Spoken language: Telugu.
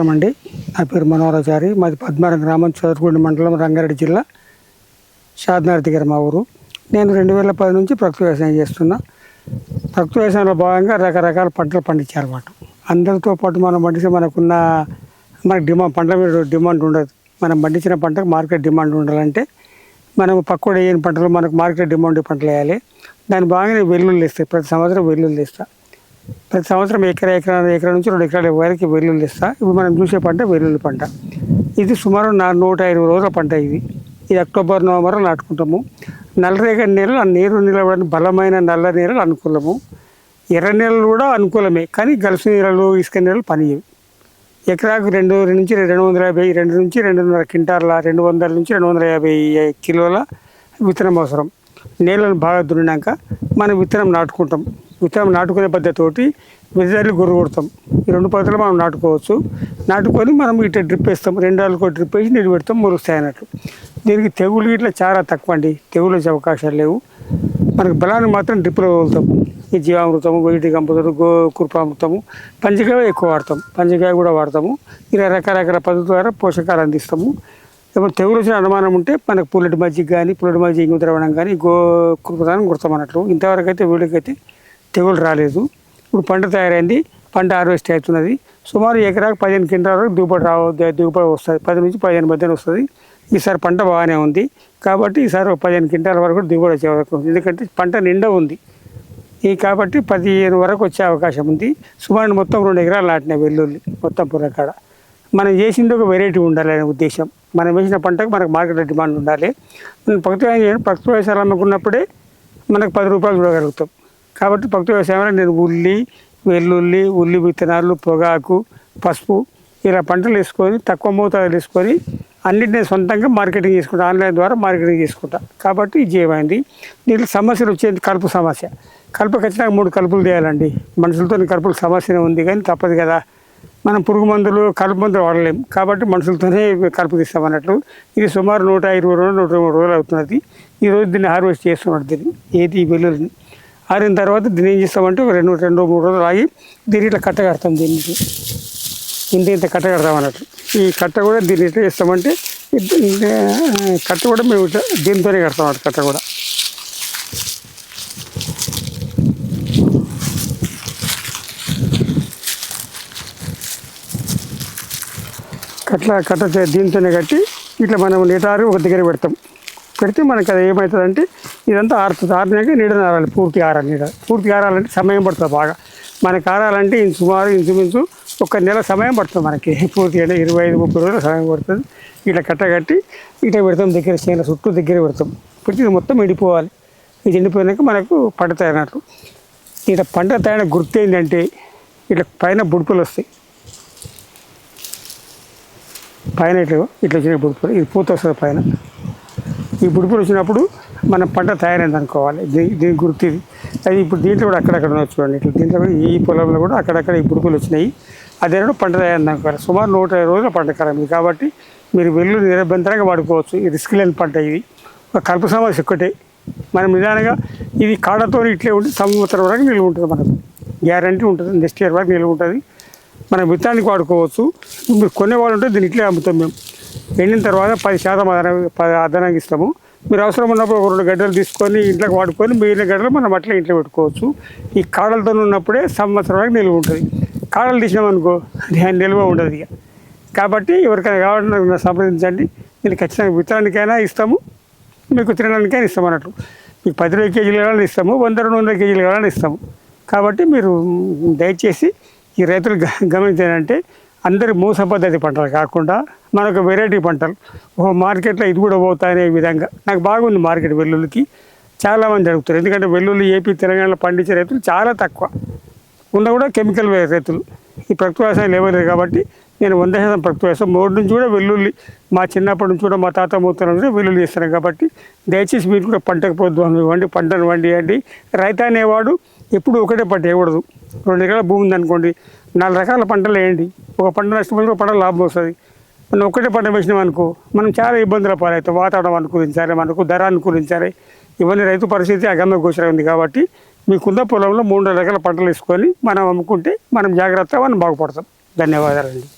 నమస్కారం అండి. నా పేరు మనోహరాచారి మాది పద్మారం గ్రామం చదువుకుండి మండలం రంగారెడ్డి జిల్లా షాద్నగర్ దగ్గర మా ఊరు. నేను రెండు వేల పది నుంచి ప్రకృతి వ్యవసాయం చేస్తున్నా. ప్రకృతి వ్యవసాయంలో భాగంగా రకరకాల పంటలు పండించారన్నమాట అందరితో పాటు మనం పండిస్తే మనకున్న మనకు డిమాండ్ పంటల మీద డిమాండ్ ఉండదు. మనం పండించిన పంటకు మార్కెట్ డిమాండ్ ఉండాలంటే మనం పక్కన వేయని పంటలు మనకు మార్కెట్ డిమాండ్ పంటలు వేయాలి. దాని భాగంగా వెల్లుల్లి ఇస్తాయి ప్రతి సంవత్సరం వెల్లుల్లి ఇస్తా ప్రతి సంవత్సరం ఎకరా ఎకరా ఎకరా నుంచి రెండు ఎకరాల వరకు వెల్లుల్లి ఇస్తా ఇప్పుడు మనం చూసే పంట వెల్లుల్లి పంట. ఇది సుమారు నా నూట ఇరవై రోజుల పంట ఇది. ఇది అక్టోబర్ నవంబర్ నాటుకుంటాము. నల్లరేగడి నేలలు ఆ నీరు నిలబడిన బలమైన నల్ల నీళ్ళు అనుకూలము. ఎర్ర నెలలు కూడా అనుకూలమే కానీ గలుసు నీళ్ళు ఇసుక నీళ్ళు పనిచేయవు ఎకరాకు రెండు నుంచి రెండు వందల యాభై రెండు నుంచి రెండున్నర క్వింటాల రెండు వందల నుంచి రెండు వందల యాభై కిలోల విత్తనం అవసరం. నేలను బాగా దున్నినాక మనం విత్తనం నాటుకుంటాం. విత్తనం నాటుకునే పద్ధతితోటి విజయాలు గొర్రు కొడతాం ఈ రెండు పద్ధతులు మనం నాటుకోవచ్చు. నాటుకొని మనం ఇట్లా డ్రిప్ వేస్తాం. రెండు ఆళ్ళకు డ్రిప్ వేసి నీళ్ళు పెడతాం మురుగుస్తాయి అన్నట్లు దీనికి తెగులు ఇట్లా చాలా తక్కువ అండి తెగులు వచ్చే అవకాశాలు లేవు. మనకు బలాన్ని మాత్రం డ్రిప్లో వదులుతాం. ఈ జీవామృతము వీటి కంపుతారు గో కురుపామృతము పంచకాయ ఎక్కువ వాడతాం. పంచకాయ కూడా వాడతాము. ఇలా రకరకాల పద్ధతుల ద్వారా పోషకాలు అందిస్తాము. ఇప్పుడు తెగులు వచ్చిన అనుమానం ఉంటే మనకు పుల్లటి మజ్జిగ కానీ పుల్లటి మజ్జిగ ఇంగు ద్రవణం కానీ గో కృపదానం కుడతాం అన్నట్లు. ఇంతవరకు అయితే వీళ్ళకైతే తెగులు రాలేదు. ఇప్పుడు పంట తయారైంది. పంట హార్వెస్ట్ అవుతున్నది. సుమారు ఎకరాకు పదిహేను క్వింటాల వరకు దిగుబడి రావ దిగుబడి వస్తుంది. పది నుంచి పదిహేను మధ్యన వస్తుంది. ఈసారి పంట బాగానే ఉంది. కాబట్టి ఈసారి ఒక పదిహేను క్వింటాల వరకు దిగుబడి వచ్చే అవకాశం ఎందుకంటే పంట నిండా ఉంది. ఈ కాబట్టి పదిహేను వరకు వచ్చే అవకాశం ఉంది. సుమారు మొత్తం రెండు ఎకరాలు నాటినాయి వెల్లుల్లి మొత్తం పురకాడ. మనం చేసింది ఒక వెరైటీ ఉండాలి అనే ఉద్దేశం. మనం వేసిన పంటకు మనకు మార్కెట్ డిమాండ్ ఉండాలి. మనం ప్రకృతి వ్యవసాయం ప్రకృతి వ్యవసాయాలు అమ్ముకున్నప్పుడే మనకు పది రూపాయలు చూడగలుగుతాం. కాబట్టి ప్రకృతి వ్యవసాయంలో నేను ఉల్లి వెల్లుల్లి ఉల్లి విత్తనాలు పొగాకు పసుపు ఇలా పంటలు వేసుకొని తక్కువ మోతాదులు వేసుకొని అన్నింటినీ సొంతంగా మార్కెటింగ్ చేసుకుంటా ఆన్లైన్ ద్వారా మార్కెటింగ్ చేసుకుంటా. కాబట్టి ఇది ఏమైంది? దీంట్లో సమస్యలు వచ్చేది కలుపు సమస్య. కలుపు ఖచ్చితంగా మూడు కలుపులు చేయాలండి మనుషులతో కలుపుల సమస్యనే ఉంది కానీ తప్పదు కదా. మనం పురుగు మందులు కలుపు మందులు వాడలేం. కాబట్టి మనుషులతోనే కలుపు తీస్తాం అన్నట్లు. ఇది సుమారు నూట ఇరవై రోజులు నూట ఇరవై రోజులు అవుతున్నది. ఈరోజు దీన్ని హార్వెస్ట్ చేస్తున్నాడు దీన్ని. ఏది ఈ వెల్లుల్ని ఆరిన తర్వాత దీన్ని ఏం చేస్తామంటే రెండు రెండు మూడు రోజులు ఆగి దీన్ని ఇట్లా కట్ట కడతాం దీనికి ఇంత ఇంత కట్ట కడతాం అన్నట్టు ఈ కట్ట కూడా దీన్ని ఇట్లా చేస్తామంటే కట్ట కూడా మేము దీనితోనే దీంతోనే కడతాం అన్నట్టు కట్ట కూడా. కట్ల కట్ట దీంతోనే కట్టి ఇట్లా మనం నిటారు ఒక దగ్గర పెడతాం. పెడితే మనకి అది ఏమవుతుందంటే ఇదంతా ఆరుతుంది. ఆరినాక నీడ ఆరాలి పూర్తి ఆరాలి నీడ. పూర్తి ఆరాలంటే సమయం పడుతుంది బాగా. మనకి ఆరాలంటే ఇంచు సుమారు ఇంచుమించు ఒక నెల సమయం పడుతుంది మనకి. పూర్తి అంటే ఇరవై ఐదు ముప్పై రోజులు సమయం పడుతుంది. ఇట్లా కట్ట కట్టి ఇట్లా పెడతాం దగ్గర చేయాలి చుట్టూ దగ్గర పెడతాం. పెడితే ఇది మొత్తం ఎండిపోవాలి. ఇది ఎండిపోయినాక మనకు పండుతాయి అన్నట్లు ఇట్లా పంట తయారైన గుర్తు ఏంటంటే ఇట్లా పైన బుడుపులు వస్తాయి. పైన ఇట్లా ఇట్లా వచ్చిన బుడుపులు ఇది పూత వస్తుంది పైన. ఈ బుడుపులు వచ్చినప్పుడు మనం పంట తయారైంది అనుకోవాలి. దీ- దీని గుర్తు ఇది అది ఇప్పుడు దీంట్లో కూడా అక్కడక్కడ ఉన్నాయి చూడండి. ఇట్లా దీంట్లో కూడా ఈ పొలంలో కూడా అక్కడక్కడ ఈ బుడుపులు వచ్చినాయి. అదే కూడా పంట తయారైంది అనుకోవాలి. సుమారు నూట ఇరవై రోజుల పంట కరం ఇది. కాబట్టి మీరు వెళ్ళు నిరభ్యంతరంగా వాడుకోవచ్చు. ఇది రిస్క్ లేని పంట ఇది. ఒక కలుపు సమస్య ఒక్కటే. మనం నిదానంగా ఇది కాడతో ఇట్లే ఉంటే సంవత్సరం వరకు నిలువ ఉంటుంది మనకు. గ్యారంటీ ఉంటుంది. నెక్స్ట్ ఇయర్ వరకు నిలువ ఉంటుంది. మనం విత్తనానికి వాడుకోవచ్చు. మీరు కొనేవాళ్ళు ఉంటే దీన్ని ఇట్లే అమ్ముతాం మేము. ఎండిన తర్వాత పది శాతం పది అదనంగా ఇస్తాము. మీరు అవసరం ఉన్నప్పుడు ఒక రెండు గడ్డలు తీసుకొని ఇంట్లోకి వాడుకొని మిగిలిన గడ్డలు మనం అట్లా ఇంట్లో పెట్టుకోవచ్చు. ఈ కాడలతో ఉన్నప్పుడే సంవత్సరం వరకు నిల్వ ఉంటుంది. కాడలు తీసినామనుకో నిల్వ ఉండదు ఇక. కాబట్టి ఎవరికైనా కావాలన్నా సంప్రదించండి. నేను ఖచ్చితంగా విత్తనానికైనా ఇస్తాము. మీకు తినడానికైనా ఇస్తాం అన్నట్టు మీకు పది ఇరవై కేజీలు కావాలని ఇస్తాము. వంద రెండు వందల కేజీలు కావాలని ఇస్తాము. కాబట్టి మీరు దయచేసి ఈ రైతులు గ- గమనించారంటే అందరి మూస పద్ధతి పంటలు కాకుండా మనకు వెరైటీ పంటలు. ఓ మార్కెట్లో ఇది కూడా పోతాయనే విధంగా. నాకు బాగుంది మార్కెట్ వెల్లుల్లికి. చాలామంది అడుగుతారు. ఎందుకంటే వెల్లుల్లి ఏపీ తెలంగాణలో పండించే రైతులు చాలా తక్కువ. ఉన్న కూడా కెమికల్ వే- రైతులు. ఈ ప్రకృతి వ్యవసాయం లేవలేదు కాబట్టి నేను వంద శాతం ప్రకృతి వ్యవసాయం. మూడు నుంచి కూడా వెల్లుల్లి మా చిన్నప్పటి నుంచి కూడా మా తాత మూతల నుంచి వెల్లుల్లి ఇస్తున్నాం కాబట్టి దయచేసి మీరు కూడా పంటకు పోద్దు ఇవ్వండి పంటను వండియండి. రైతు అనేవాడు ఎప్పుడు ఒకటే పంట వేయకూడదు. రెండు ఎకరాల భూమి ఉందనుకోండి నాలుగు రకాల పంటలు వేయండి. ఒక పంట నష్టపోయిన ఒక పంట లాభం వస్తుంది. మనం ఒకటే పంట వేసినాం అనుకో మనం చాలా ఇబ్బందుల పాలవుతాం. వాతావరణం అనుకూలించాలి మనకు ధర అనుకూలించాలి ఇవన్నీ రైతు పరిస్థితి అగమ్య గోచరం ఉంది కాబట్టి మీకున్న పొలంలో మూడు రకాల పంటలు వేసుకొని మనం అమ్ముకుంటే మనం జాగ్రత్తగా మనం బాగుపడతాం. ధన్యవాదాలండి.